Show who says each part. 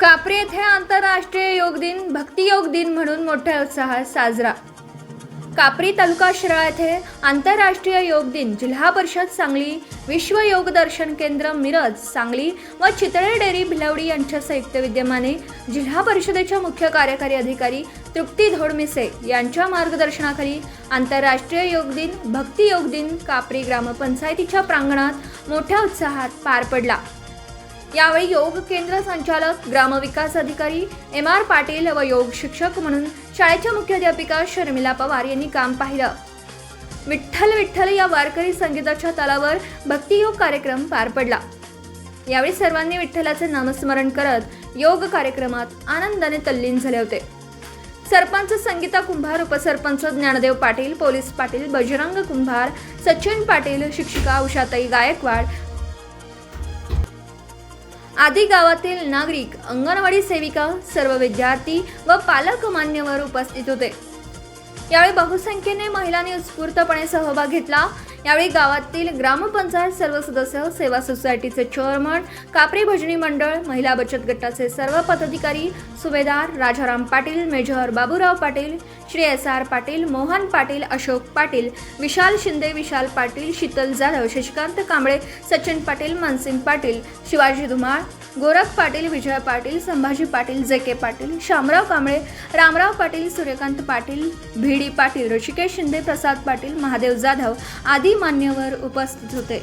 Speaker 1: कापरी येथे आंतरराष्ट्रीय योग दिन भक्तियोग दिन म्हणून मोठ्या उत्साहात साजरा. कापरी तालुका शिराळा येथे आंतरराष्ट्रीय योग दिन जिल्हा परिषद सांगली विश्व योग दर्शन केंद्र मिरज सांगली व चितळे डेअरी भिलवडी यांच्या संयुक्त विद्यमाने जिल्हा परिषदेच्या मुख्य कार्यकारी अधिकारी तृप्ती धोडमिसे यांच्या मार्गदर्शनाखाली आंतरराष्ट्रीय योग दिन भक्ती योग दिन कापरी ग्रामपंचायतीच्या प्रांगणात मोठ्या उत्साहात पार पडला. यावेळी योग केंद्र संचालक ग्रामविकास अधिकारी एम आर पाटील व योग शिक्षक म्हणून शाळेच्या मुख्याध्यापिका शर्मिला पवार यांनी काम पाहिलं. विठ्ठल विठ्ठल या वारकरी संगीताच्या तालावर भक्तियोग कार्यक्रम पार पडला. यावेळी सर्वांनी विठ्ठलाचे नामस्मरण करत योग कार्यक्रमात आनंदाने तल्लीन झाले होते. सरपंच संगीता कुंभार उपसरपंच ज्ञानदेव पाटील पोलीस पाटील बजरंग कुंभार सचिन पाटील शिक्षिका उषाताई गायकवाड आदी गावातील नागरिक अंगणवाडी सेविका सर्व विद्यार्थी व पालक मान्यवर उपस्थित होते. यावेळी बहुसंख्येने महिलांनी उत्स्फूर्तपणे सहभाग घेतला. यावेळी गावातील ग्रामपंचायत सर्व सदस्य सेवा सोसायटीचे चेअरमन कापरी भजनी मंडळ महिला बचत गटाचे सर्व पदाधिकारी Subedar Rajaram Patil major Baburao Patil Shri S R Patil Mohan Patil Ashok Patil Vishal Shinde Vishal Patil Sheetal Jadhav Shashikant Kamble Sachin Patil Mansing Patil Shivaji Dhumal Gorakh Patil Vijay Patil Sambhaji Patil J K Patil Shamrao Kamble Ramrao Patil Suryakant Patil भिडी पाटील ऋषिकेश शिंदे प्रसाद पाटील महादेव जाधव आदी मान्यवर उपस्थित होते.